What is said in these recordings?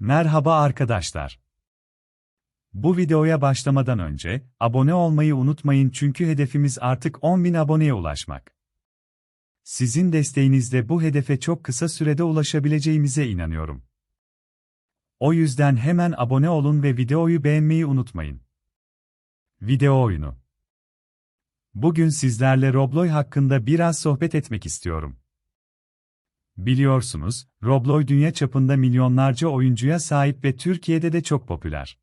Merhaba arkadaşlar. Bu videoya başlamadan önce, abone olmayı unutmayın çünkü hedefimiz artık 10.000 aboneye ulaşmak. Sizin desteğinizle bu hedefe çok kısa sürede ulaşabileceğimize inanıyorum. O yüzden hemen abone olun ve videoyu beğenmeyi unutmayın. Video oyunu. Bugün sizlerle Roblox hakkında biraz sohbet etmek istiyorum. Biliyorsunuz, Roblox dünya çapında milyonlarca oyuncuya sahip ve Türkiye'de de çok popüler.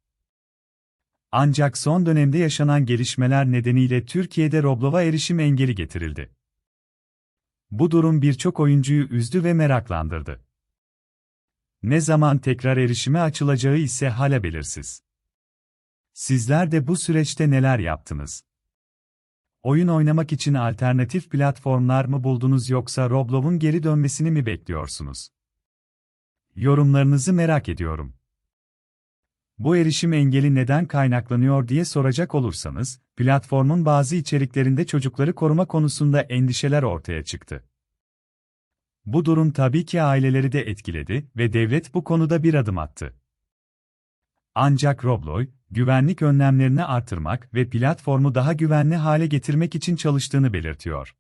Ancak son dönemde yaşanan gelişmeler nedeniyle Türkiye'de Roblox'a erişim engeli getirildi. Bu durum birçok oyuncuyu üzdü ve meraklandırdı. Ne zaman tekrar erişime açılacağı ise hala belirsiz. Sizler de bu süreçte neler yaptınız? Oyun oynamak için alternatif platformlar mı buldunuz yoksa Roblox'un geri dönmesini mi bekliyorsunuz? Yorumlarınızı merak ediyorum. Bu erişim engeli neden kaynaklanıyor diye soracak olursanız, platformun bazı içeriklerinde çocukları koruma konusunda endişeler ortaya çıktı. Bu durum tabii ki aileleri de etkiledi ve devlet bu konuda bir adım attı. Ancak Roblox, güvenlik önlemlerini artırmak ve platformu daha güvenli hale getirmek için çalıştığını belirtiyor.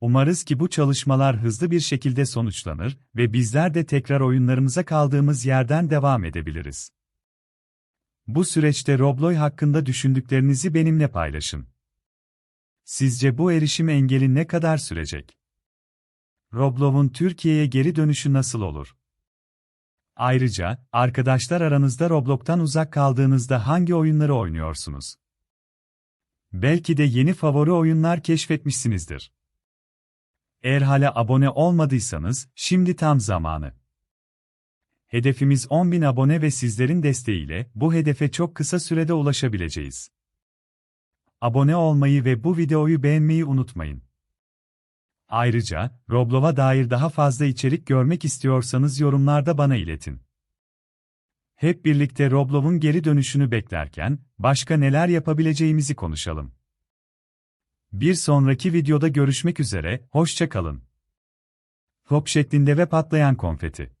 Umarız ki bu çalışmalar hızlı bir şekilde sonuçlanır ve bizler de tekrar oyunlarımıza kaldığımız yerden devam edebiliriz. Bu süreçte Roblox hakkında düşündüklerinizi benimle paylaşın. Sizce bu erişim engeli ne kadar sürecek? Roblox'un Türkiye'ye geri dönüşü nasıl olur? Ayrıca, arkadaşlar aranızda Roblox'tan uzak kaldığınızda hangi oyunları oynuyorsunuz? Belki de yeni favori oyunlar keşfetmişsinizdir. Eğer hala abone olmadıysanız, şimdi tam zamanı. Hedefimiz 10.000 abone ve sizlerin desteğiyle bu hedefe çok kısa sürede ulaşabileceğiz. Abone olmayı ve bu videoyu beğenmeyi unutmayın. Ayrıca, Roblox'a dair daha fazla içerik görmek istiyorsanız yorumlarda bana iletin. Hep birlikte Roblox'un geri dönüşünü beklerken, başka neler yapabileceğimizi konuşalım. Bir sonraki videoda görüşmek üzere, hoşça kalın. Şeklinde ve patlayan konfeti.